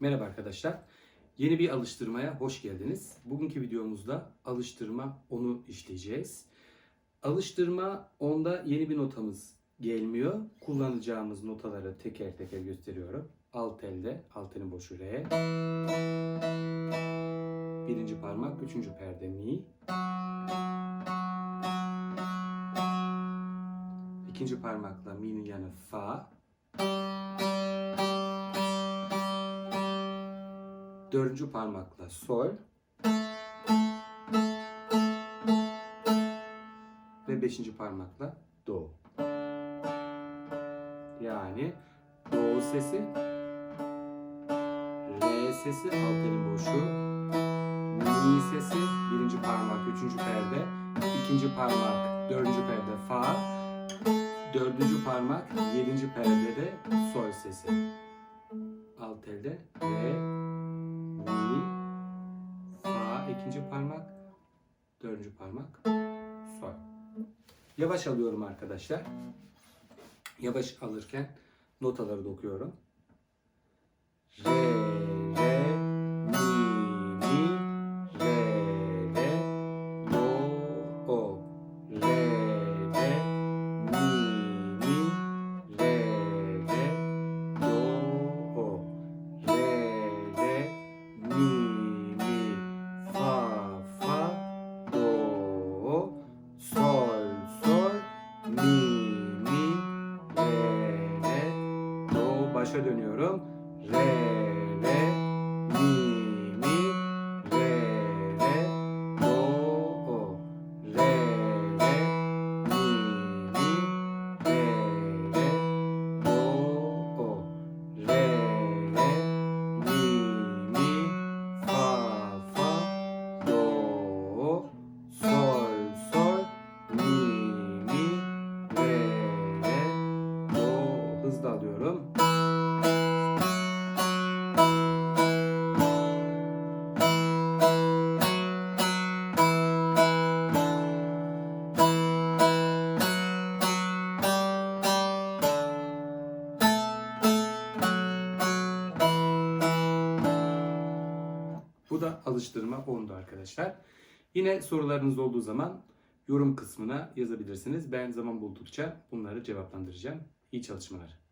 Merhaba arkadaşlar. Yeni bir alıştırmaya hoş geldiniz. Bugünkü videomuzda alıştırma 10'u işleyeceğiz. Alıştırma 10'da yeni bir notamız gelmiyor. Kullanacağımız notaları teker teker gösteriyorum. Alt elde, alt elin boşu re. Birinci parmak, üçüncü perde mi. İkinci parmakla mi'nin yanı fa. Dördüncü parmakla sol. Ve beşinci parmakla do. Yani do sesi, re sesi, alt elin boşu, mi sesi, birinci parmak, üçüncü perde, ikinci parmak, dördüncü perde fa, dördüncü parmak, yedinci perdede sol sesi. Alt elde re, ikinci parmak, dördüncü parmak, sol. Yavaş alıyorum arkadaşlar. Yavaş alırken notaları da okuyorum. Re, re, Başa dönüyorum. Re, re, mi, mi, re, re, do, o. Re, re, mi, mi, re, re, do, o. Re, re, mi, mi, fa, fa, do, sol, sol, mi, mi, re, re, do. Hızlı alıyorum. Bu da alıştırma 10'du arkadaşlar. Yine sorularınız olduğu zaman yorum kısmına yazabilirsiniz. Ben zaman buldukça bunları cevaplandıracağım. İyi çalışmalar.